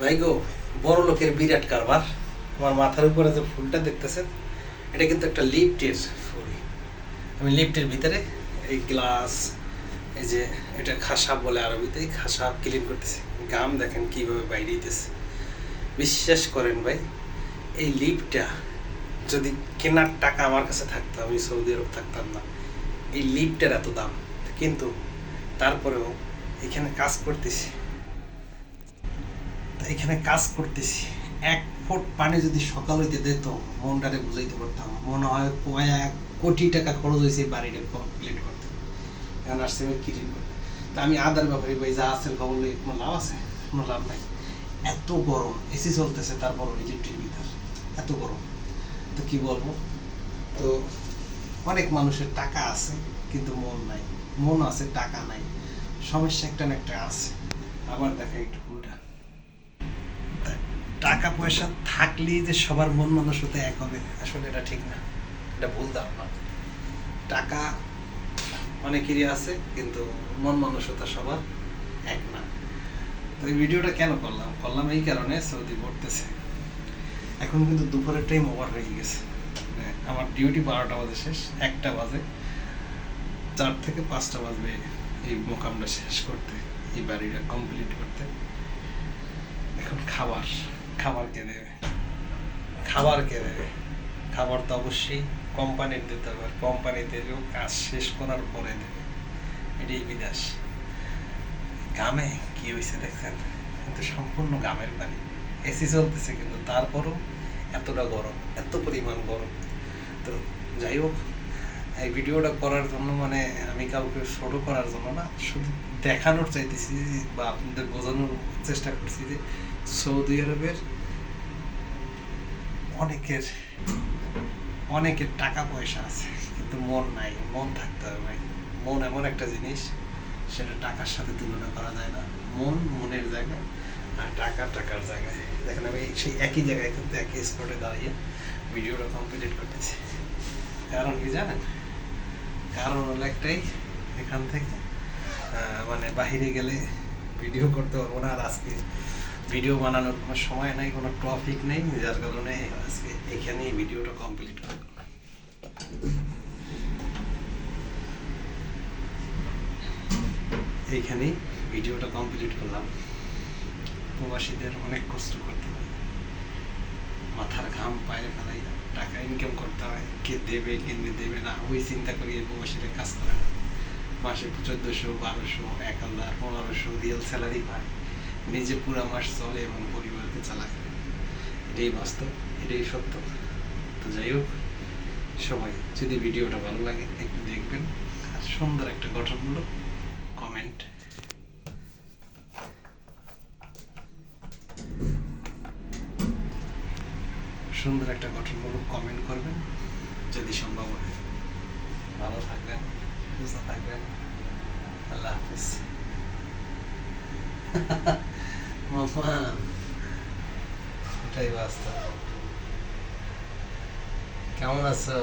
ভাই গো, বড় লোকের বিরাট কারবার। আমার মাথার উপরে যে ফুলটা দেখতেছেন, এটা কিন্তু একটা লিফটের ফুল। আমি লিফটের ভিতরে এই গ্লাস, এই যে এটা খাসা বলে আরবিতে এই খাসাব ক্লিন করতেছি। গাম দেখেন কীভাবে বাইরে দিতেছে বিশ্বাস করেন ভাই, এই লিফটটা যদি কেনার টাকা আমার কাছে থাকতো, আমি সৌদি আরব থাকতাম না। এই লিফটের এত দাম। কিন্তু তারপরেও এখানে কাজ করতেছি। এখানে কাজ করতেছি। এক ফুট পানি যদি সকাল হইতে দিত, মনটারে বুঝাইতে পারতাম মনে হয় কয়েক কোটি টাকা খরচ হয়েছে বাড়িটা কমপ্লিট করতে। এখন আসছে আমি ক্লিন করতে। তা আমি আদার ব্যাপারে ভাই যা আছে খবর লই, কোনো লাভ আছে? কোনো লাভ নাই। এত গরম এসি চলতেছে, তারপর ইলেকট্রিক ভিতর এত গরম। তো কি বলব? তো অনেক মানুষের টাকা আছে, কিন্তু মন নাই। মন আছে, টাকা নাই। সমস্যা একটা না একটা আছে। আবার দেখা একটু উল্টা। টাকা পয়সা থাকলেই যে সবার মন মানসিকতা এক হবে, আসলে এটা ঠিক না। এটা ভুল ধারণা। টাকা অনেকেরই আছে, কিন্তু মন মানসিকতা সবার এক না। তো এই ভিডিওটা কেন করলাম? করলাম এই কারণে সৌদি পড়তেছে। এখন কিন্তু দুপুরের টাইম ওভার হয়ে গেছে। মানে আমার ডিউটি বারোটা বাজে শেষ, একটা বাজে। চার থেকে পাঁচটা বাজবে এই মোকামটা শেষ করতে, এই বাড়িটা কমপ্লিট করতে। এখন খাবার। খাবার কে দেবে? খাবার কে দেবে? খাবার তো অবশ্যই কোম্পানির দিতে হবে। কোম্পানি দেবেও কাজ শেষ করার পরে দেবে। এটাই বিদেশ গ্রামে কি হয়েছে দেখছেন? কিন্তু সম্পূর্ণ গ্রামের বাড়ি। এসি চলতেছে কিন্তু তারপরও এতটা গরম, এত পরিমাণ গরম। তো যাই হোক, এই ভিডিওটা করার জন্য মানে আমি কাউকে ছোট করার জন্য না, শুধু দেখানোর চাইতেছি বা আপনাদের বোঝানোর চেষ্টা করছি যে সৌদি আরবের অনেকের অনেকের টাকা পয়সা আছে, কিন্তু মন নাই, মন থাকতে হবে ভাই। মন এমন একটা জিনিস, সেটা টাকার সাথে তুলনা করা যায় না। মন মনের জায়গায় আর টাকা টাকার জায়গায়। দেখেন আমি সেই একই জায়গায় কিন্তু একই স্পটে দাঁড়িয়ে ভিডিওটা কমপ্লিট করতেছি। কারণ কি জানেন? কারণ হলো একটাই, এখান থেকে মানে বাহিরে গেলে ভিডিও করতে পারব না আর আজকে ভিডিও বানানোর কোনো সময় নাই, কোনো টপিক নেই, যার কারণে আজকে এখানেই ভিডিওটা কমপ্লিট করব এইখানেই ভিডিওটা কমপ্লিট করলাম। প্রবাসীদের অনেক কষ্ট করতে হয়। মাথার ঘাম পায়ে ফেলাই টাকা ইনকাম করতে হয়, কে দেবে কে দেবে না, ওই চিন্তা করি এই প্রবাসীরা কাজ করে মাসে চোদ্দোশো, বারোশো, এক হাজার, পনেরোশো রিয়েল স্যালারি পায়। নিজে পুরো মাস চলে এবং পরিবারকে চালায়, এটাই বাস্তব, এটাই সত্য। তো যাই হোক, সবাই যদি ভিডিওটা ভালো লাগে, একটু দেখবেন। আর সুন্দর একটা গঠনমূলক কমেন্ট সুন্দর একটা গঠনমূলক কমেন্ট করবেন। যদি সম্ভব হয়, ভালো থাকবেন, সুস্থ থাকবেন। আল্লাহ হাফিজ। এটাই বাস্তব কেমন আছো